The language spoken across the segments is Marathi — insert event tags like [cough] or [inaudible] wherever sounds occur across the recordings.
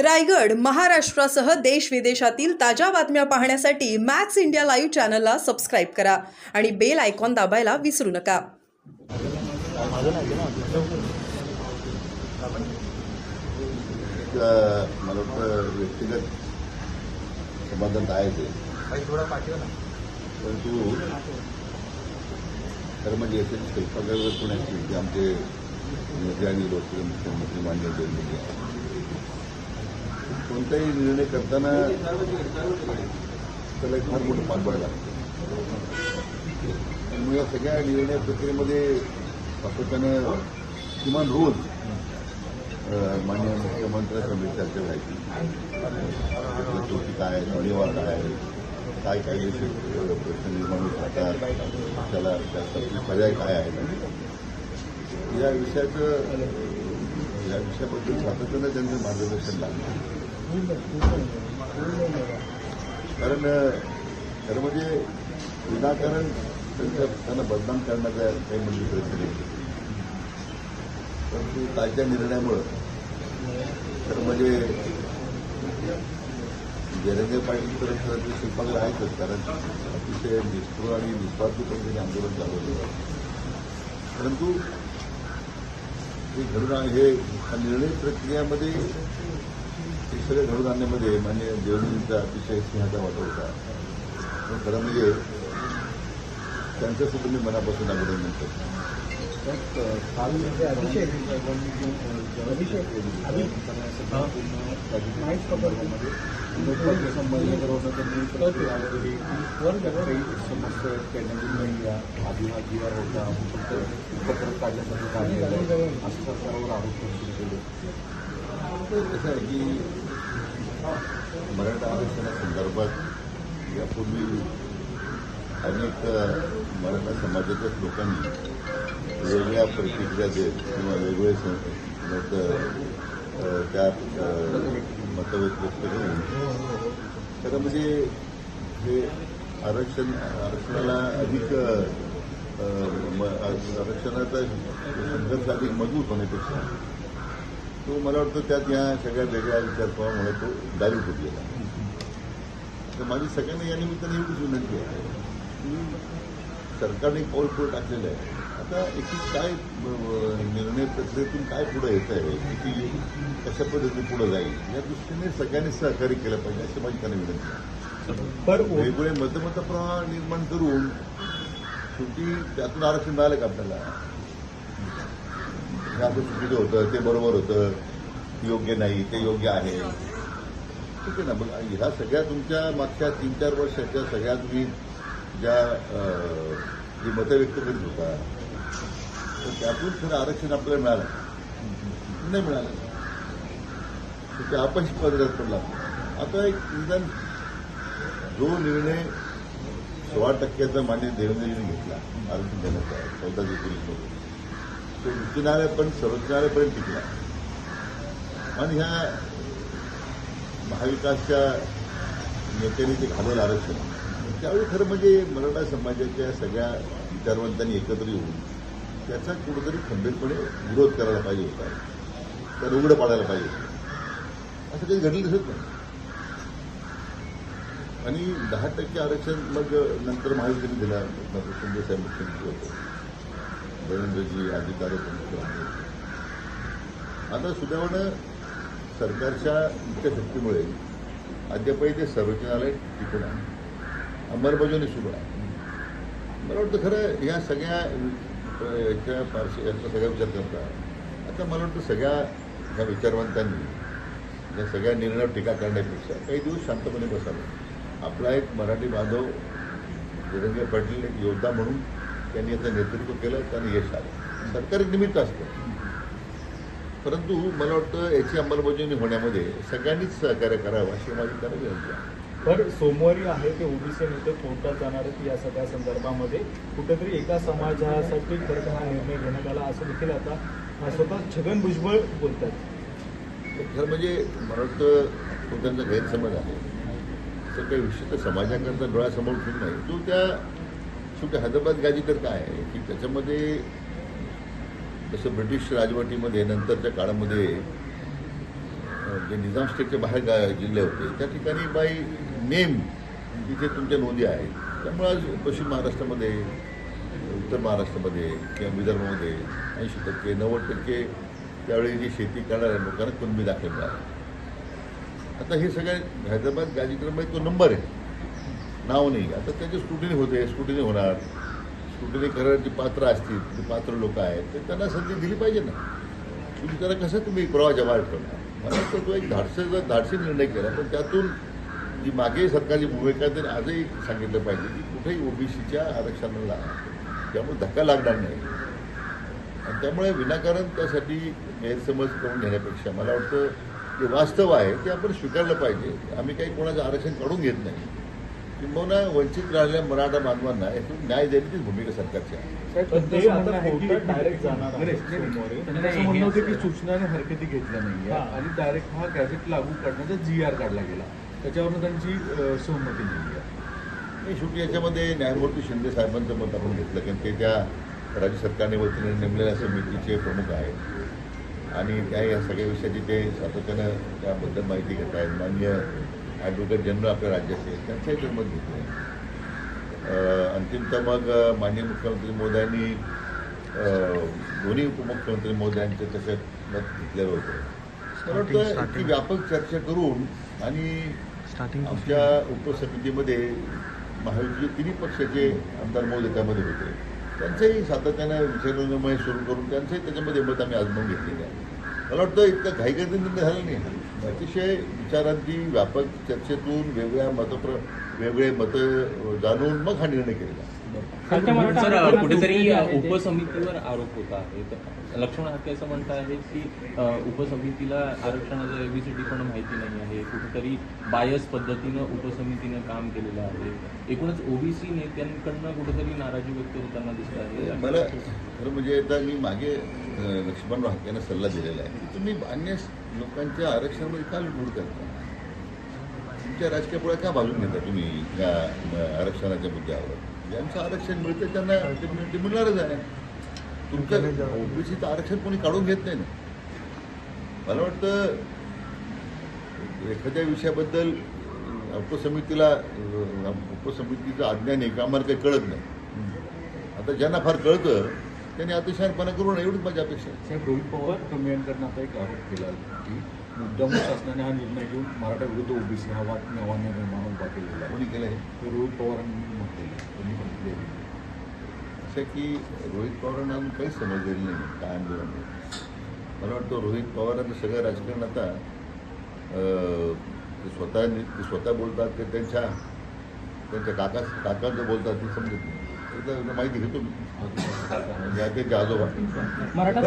रायगड महाराष्ट्रासह देश विदेशातील ताज्या बातम्या पाहण्यासाठी मॅक्स इंडिया लाईव्ह चॅनलला सबस्क्राईब करा आणि बेल आयकॉन दाबायला विसरू नका. मला व्यक्तिगत आहे. ते परंतु म्हणजे आमचे नेते आणि लोकप्रिय मुख्यमंत्री मान्य देवेंद्र कोणताही निर्णय करताना त्याला एक फार मोठं पाठबळ लागतं. आणि मग या सगळ्या निर्णय प्रक्रियेमध्ये सातत्यानं किमान रोज अ, माननीय मुख्यमंत्र्यांसमोर चर्चा व्हायची आपल्या काय धन्यवाद काय काय कायदेशीर प्रश्न निर्माण होत राहतात. त्याला त्यासाठी पर्याय काय आहेत या विषयाचं या विषयाबद्दल सातत्यानं त्यांचं मार्गदर्शन लागलं कारण खरं म्हणजे विनाकारण त्यांना बदनाम करण्याचा काही म्हणजे प्रयत्न केले. परंतु कालच्या निर्णयामुळं खरं म्हणजे जयरंगे पाटील तर खरं शिल्पकला आहेतच कारण अतिशय निष्ठुर आणि निस्वार्थीपणे त्यांनी आंदोलन चालवलं. परंतु हे घडून हे निर्णय प्रक्रियामध्ये सगळं घडून आणण्यामध्ये मान्य देवेंद्रजींचा अतिशय सिंहाचा वाटा होता. पण खरं म्हणजे त्यांचं सुद्धा मी मनापासून अभिनंदन करतो. काल म्हणजे अभिषेक अभिषेक नाईट कपडमध्ये लोकपालच्या संबंध होतं त्यांनी यावरही काही समस्या त्यांनी आदिवासीवर होता फक्त उपक्रम काढण्यासाठी काढलेलं असं सरकारवर आरोप केले. कसं आहे की मराठा आरक्षणासंदर्भात यापूर्वी अनेक मराठा समाजाच्याच लोकांनी वेगळ्या प्रतिक्रिया देत किंवा वेगवेगळे मत त्या मतभेद व्यक्त करून खरं म्हणजे हे आरक्षण आरक्षणाला अधिक आरक्षणाचा संघर्ष अधिक मजबूत होण्यापेक्षा तो मला वाटतं त्यात या सगळ्या वेगळ्या विचारप्रमाणे तो डायल्यूट होत गेला. तर माझी सगळ्यांना या निमित्ताने एवढीच विनंती आहे. की सरकारने एक पाऊल पुढे टाकलेलं आहे. आता एकूण काय निर्णय प्रक्रियेतून काय पुढे येत आहे किती कशा पद्धतीने पुढे जाईल या दृष्टीने सगळ्यांनी सहकार्य केलं पाहिजे अशी माझी त्यांना विनंती आहे. वेगवेगळे मतमत प्रवाह निर्माण करून शेवटी त्यातून आरक्षण मिळालं का आपल्याला? असं चुकीचं होतं ते बरोबर होतं योग्य नाही ते योग्य आहे. ठीक आहे ना मग ह्या सगळ्या तुमच्या मागच्या तीन चार वर्षाच्या सगळ्या तुम्ही ज्या जी मतं व्यक्त करीत होता तर त्यातून खरं आरक्षण आपल्याला मिळालं नाही. मिळालं ते अपयश पदरात पडला आता एक निदान जो निर्णय सोळा टक्क्याचा मान्य देवेंद्रजीने घेतला आरक्षण देण्याचा चौदा दिवस तो किनाऱ्यापर्यंत न्यायालय पण टिकला. आणि ह्या महाविकासच्या नेत्यांनी ते घालवलं आरक्षण. त्यावेळी खरं म्हणजे मराठा समाजाच्या सगळ्या विचारवंतांनी एकत्र येऊन त्याचा कुठेतरी खंबीरपणे विरोध करायला पाहिजे होता. तर उघडं पाडायला पाहिजे असं काही घडलं दिसत नाही. आणि दहा टक्के आरक्षण मग नंतर महायुतीने दिला डॉक्टर शिंदे साहेब मुख्यमंत्री होते. देवेंद्रजी अधिकारी मुख्यमंत्री होते आता सुदैवानं सरकारच्या इच्छाशक्तीमुळे अद्यापही ते सर्वोच्च टिकून आहे. अंमलबजावणी सुरू आहे. मला वाटतं खरं ह्या सगळ्या याच्या पार्श्व याचा सगळा विचार करता आता मला वाटतं सगळ्या ह्या विचारवंतांनी या सगळ्या निर्णयावर टीका करण्यापेक्षा काही दिवस शांतपणे बसावं. आपला एक मराठी बांधव देवेंद्र पाटील एक योद्धा म्हणून त्यांनी याचं नेतृत्व केलं त्यांनी यश आलं. सरकार एक निमित्त असतं. परंतु मला वाटतं याची अंमलबजावणी होण्यामध्ये सगळ्यांनीच सहकार्य करावं अशी माझी त्यांना विनंती आहे. पर सोमवारी आहे ते ओबीसी नेते कोर्टात जाणार आहेत या सगळ्या संदर्भामध्ये. कुठेतरी एका समाजासाठी खरं तर हा निर्णय घेण्यात आला असं देखील आता स्वतः छगन भुजबळ बोलतात. तर खरं म्हणजे मला वाटतं तो त्यांचा गैरसमज आहे. असं काही विशिष्ट समाजाकरता डोळ्यासमोर ठेवून नाही. तो त्या शेवटी हैदराबाद गादी तर काय आहे? की त्याच्यामध्ये जसं ब्रिटिश राजवटीमध्ये नंतरच्या काळामध्ये जे निजाम स्टेटच्या बाहेर गा जिल्हे होते त्या ठिकाणी बाय नेम तिथे तुमच्या नोंदी आहेत. त्यामुळे आज पश्चिम महाराष्ट्रामध्ये उत्तर महाराष्ट्रामध्ये किंवा विदर्भामध्ये ऐंशी टक्के नव्वद टक्के त्यावेळी जी शेती करणाऱ्या लोकांना कुणबी दाखल मिळाला आता हे सगळे हैदराबाद गाजीक्रममध्ये तो नंबर आहे. नाव नाही. आता त्याची स्क्रुटिनी होते स्क्रुटिनी होणार. स्क्रुटिनी जी पात्र असतील ते पात्र लोक आहेत तर त्यांना संधी दिली पाहिजे ना. तुम्ही त्याला कसं तुम्ही प्रवाहाच्या बाहेर ठेवणार मला वाटतं तो एक धाडसे धाडसी निर्णय केला पण त्यातून जी मागे सरकारची भूमिका आहे त्यांनी आजही सांगितलं पाहिजे की कुठेही ओबीसीच्या आरक्षणाला त्यामुळे धक्का लागणार नाही. आणि त्यामुळे विनाकारण त्यासाठी गैरसमज करून घेण्यापेक्षा मला वाटतं जे वास्तव आहे ते आपण स्वीकारलं पाहिजे. आम्ही काही कोणाचं आरक्षण काढून घेत नाही. किंबहुना वंचित राहिलेल्या मराठा बांधवांना यातून न्याय देण्याचीच भूमिका सरकारची आहे. नाही, नाही, नाही. सूचना आणि हरकती घेतल्या नाहीये हा. आणि डायरेक्ट हा गॅझेट लागू करण्याचा जी आर काढला गेला. त्याच्यावरून त्यांची सहमती नाही आहे. शेवटी याच्यामध्ये न्यायमूर्ती शिंदे साहेबांचं मत आपण घेतलं कारण ते त्या राज्य सरकारने वतीने नेमलेल्या समितीचे प्रमुख आहेत. आणि त्या या सगळ्या विषयाची ते सातत्यानं त्याबद्दल माहिती घेत आहेत मान्य ॲडव्होकेट जनरल आपल्या राज्याचे त्यांचंही ते मत घेतलं अंतिमतः मग माननीय मुख्यमंत्री मोदयांनी दोन्ही उपमुख्यमंत्री मोदयांचे त्याच्यात मत घेतलेलं होतं. की व्यापक चर्चा करून आणि आमच्या उपसमितीमध्ये महायुतीचे तिन्ही पक्षाचे आमदार मोदी त्यामध्ये होते. त्यांचंही सातत्यानं विचारविनिमय सुरू करून त्यांचंही त्याच्यामध्ये मत आम्ही आजमावून घेतलेलं आहे. मला वाटतं इतकं घाईगर्दी निर्णय नाही. अतिशय विचारांची व्यापक चर्चेतून वेगळ्या मतप्र वेगळे मतं जाणून मग हा निर्णय केलेला सर कुठेतरी जे आहे ते- उपसमितीवर आरोप होत आहे. लक्ष्मण हाके असं म्हणत आहेत की उपसमितीला आरक्षणाचं एबीसीडी पण माहिती नाही आहे. कुठेतरी बायस पद्धतीनं उपसमितीनं काम केलेलं आहे. एकूणच ओबीसी नेत्यांकडनं कुठेतरी नाराजी व्यक्त होताना दिसत आहे. मला खरं म्हणजे आता मी मागे अ, लक्ष्मणराव हाकेंना सल्ला दिलेला आहे. की तुम्ही अन्य लोकांच्या आरक्षणामध्ये का लुटबुड करता? तुमच्या राजकीय पुढे का बाजून घेता तुम्ही या आरक्षणाच्या मुद्द्यावर? ज्यांचं आरक्षण मिळतं त्यांना ते मिळणारच आहे. तुमच्या ओबीसीचं आरक्षण कोणी काढून घेत नाही ना. मला वाटतं एखाद्या विषयाबद्दल उपसमितीला उपसमितीचं अज्ञान आहे का आम्हाला काही कळत नाही. आता ज्यांना फार कळतं त्यांनी अतिशहानपणा करू नये एवढीच माझी अपेक्षा आहे. रोहित पवार कमेंटकडनं आता एक आरोप केला की मुद्दाम शासनाने हा निर्णय घेऊन मराठा विरुद्ध ओबीसी हा वाद नवा निर्माण उभा केलेला आहे कोणी केलं आहे हे रोहित पवारांनी म्हटलेलं आहे. त्यांनी म्हटलेलं आहे. असं की रोहित पवारांना अजून काहीच समजलेलं नाही काय आंदोलन आहे. मला वाटतं रोहित पवारांचं सगळं राजकारण आता अं, ते स्वतः ते स्वतः बोलतात ते त्यांच्या त्यांच्या काका काकांचं बोलतात ते समजत नाही माहिती घेतो मी [laughs] म्हणजे त्यांचे आजोबा मराठा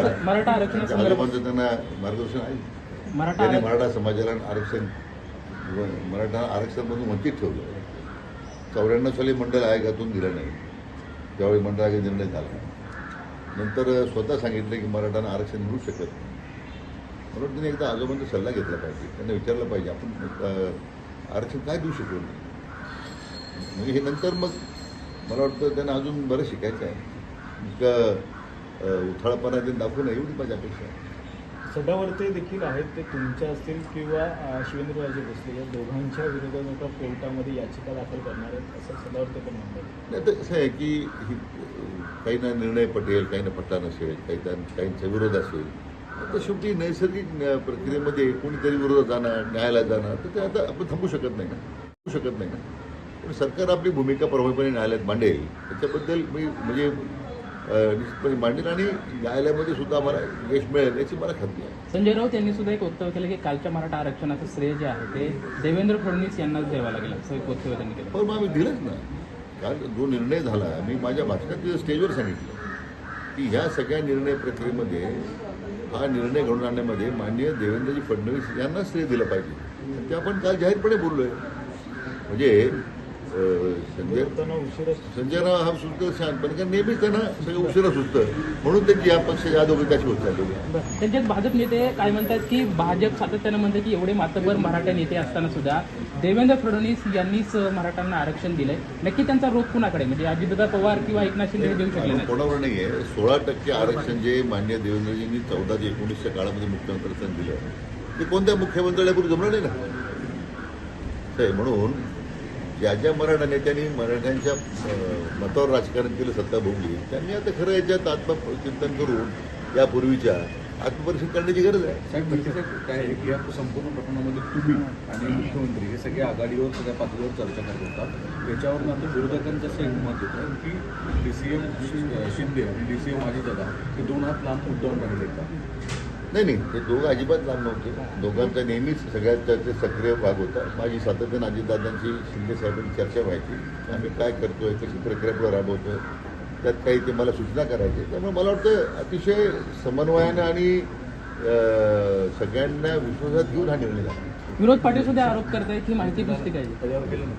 त्यांच्या आजोबांचं त्यांना मार्गदर्शन आहे त्याने आरक्षण- मराठा समाजाला आरक्षण मराठा आरक्षणमधून वंचित ठेवलं. चौऱ्याण्णव साली मंडळ आयोगातून दिलं नाही. त्यावेळी मंडळ आयोग निर्णय झाला नंतर स्वतः सांगितलं की मराठांना आरक्षण मिळू शकत नाही. म्हणून त्यांनी एकदा आजोबांचा सल्ला घेतला पाहिजे. त्यांना विचारलं पाहिजे आपण आरक्षण काय देऊ शकलो नाही? म्हणजे हे नंतर मग मला वाटतं त्यांना अजून बरं शिकायचं आहे. इतकं अ, उथळपणा त्यांनी दाखवू नये एवढी माझी अपेक्षा आहे. सदावर्ते देखील आहेत ते तुमच्या असतील किंवा शिवेंद्रराजे भोसले या दोघांच्या विरोधात कोर्टामध्ये याचिका दाखल करणार आहेत असं सदावर्ते पण म्हणतात. नाही तर कसं आहे की काहींना निर्णय पटेल काहींना पटला नसेल काही काहींचा विरोध असेल तर शेवटी नैसर्गिक न्या- प्रक्रियेमध्ये कोणीतरी विरोधात जाणार न्यायालयात जाणार तर ते आता आपण थांबू शकत नाही ना थांबू शकत नाही ना. पण सरकार आपली भूमिका प्रभावीपणे न्यायालयात मांडेल त्याच्याबद्दल मी म्हणजे निश्चितपणे मांडेल आणि न्यायालयामध्ये सुद्धा आम्हाला यश मिळेल याची मला खात्री आहे. संजय राऊत यांनी सुद्धा एक वक्तव्य केलं की कालच्या मराठा आरक्षणाचं श्रेय जे आहे ते देवेंद्र फडणवीस यांनाच द्यावं लागेल असं एक वक्तव्य त्यांनी केलं. पण मग आम्ही दिलंच ना. काल जो निर्णय झाला मी माझ्या भाषणात तिथं स्टेजवर सांगितलं की ह्या सगळ्या निर्णय प्रक्रियेमध्ये हा निर्णय घडून आणण्यामध्ये माननीय देवेंद्रजी फडणवीस यांना श्रेय दिलं पाहिजे. ते आपण काल जाहीरपणे बोललोय. म्हणजे अं, संजय राव हा सुचतं शांत पण कारण नेहमीच त्यांना सगळं उशिरा सुचतं म्हणून त्यांची या पक्षाच्या अधोगताची होत चालली बरं. त्यांच्यात भाजप नेते काय म्हणतात की भाजप सातत्यानं म्हणते की एवढे मातबर मराठा नेते असताना सुद्धा देवेंद्र फडणवीस यांनीच मराठ्यांना आरक्षण दिलंय. नक्की त्यांचा रोख कुणाकडे? म्हणजे अजितदादा पवार किंवा एकनाथ शिंदे हे देऊ शकले नाही कोणावर नाही आहे सोळा टक्के आरक्षण जे मान्य देवेंद्रजींनी चौदा ते एकोणीसच्या काळामध्ये मुख्यमंत्र्यांनी दिलं. ते कोणत्या मुख्यमंत्र्याला जमलं नाही ना? ते म्हणून ज्या ज्या मराठा नेत्यांनी मराठ्यांच्या मतावर राजकारण केलं सत्ता भोगली त्यांनी आता खरं याच्यात आत्मचिंतन करून यापूर्वीच्या आत्मपरीक्षण करण्याची गरज आहे. साहेब काय आहे की या संपूर्ण प्रकरणामध्ये तुम्ही आणि मुख्यमंत्री हे सगळे आघाडीवर सगळ्या पातळीवर चर्चा करत होता. याच्यावर आता विरोधकांचं असं एक मत होतं की डी सी एम शिंदे आणि डी सी एम अजितदादा हे दोन हात लांब उड्डाण राहिले का? नाही नाही ते दोघं अजिबात लांब नव्हते. दोघांचा नेहमीच सगळ्यात त्याचे सक्रिय भाग होता. माझी सातत्यानं अजितदादांची शिंदे साहेबांची चर्चा व्हायची. आम्ही काय करतोय कशी प्रक्रिया पुढे राबवतोय त्यात काही ते मला सूचना करायची. त्यामुळे मला वाटतं अतिशय समन्वयानं आणि सगळ्यांना विश्वासात घेऊन हा निर्णय झाला. विनोद पाटील सुद्धा आरोप करतायत की माहिती पुस्तिका आहे